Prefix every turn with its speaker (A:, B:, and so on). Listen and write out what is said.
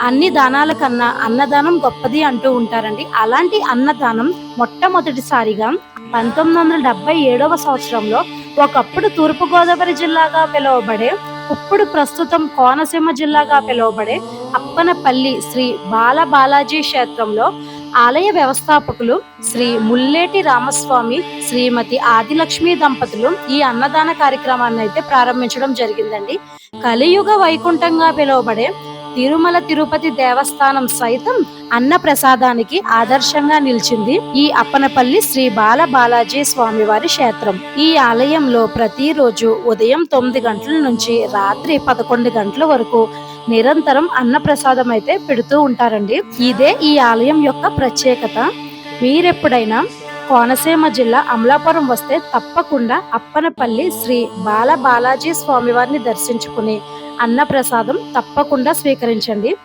A: అన్ని దానాల కన్నా అన్నదానం గొప్పది అంటూ ఉంటారండి. అలాంటి అన్నదానం మొట్టమొదటిసారిగా పంతొమ్మిది వందల డెబ్బై ఏడవ సంవత్సరంలో ఒకప్పుడు తూర్పుగోదావరి జిల్లాగా పిలువబడే ఇప్పుడు ప్రస్తుతం కోనసీమ జిల్లాగా పిలువబడే అప్పనపల్లి శ్రీ బాల బాలాజీ క్షేత్రంలో ఆలయ వ్యవస్థాపకులు శ్రీ ముల్లేటి రామస్వామి శ్రీమతి ఆదిలక్ష్మి దంపతులు ఈ అన్నదాన కార్యక్రమాన్ని అయితే ప్రారంభించడం జరిగిందండి. కలియుగ వైకుంఠంగా పిలువబడే తిరుమల తిరుపతి దేవస్థానం సైతం అన్న ప్రసాదానికి ఆదర్శంగా నిలిచింది ఈ అప్పనపల్లి శ్రీ బాల బాలాజీ స్వామివారి క్షేత్రం. ఈ ఆలయంలో ప్రతిరోజు ఉదయం తొమ్మిది గంటల నుంచి రాత్రి పదకొండు గంటల వరకు నిరంతరం అన్న ప్రసాదం అయితే పెడుతూ ఉంటారండి. ఇదే ఈ ఆలయం యొక్క ప్రత్యేకత. మీరెప్పుడైనా కోనసీమ జిల్లా అమలాపురం వస్తే తప్పకుండా అప్పనపల్లి శ్రీ బాల బాలాజీ స్వామివారిని దర్శించుకుని అన్నప్రసాదం తప్పకుండా స్వీకరించండి.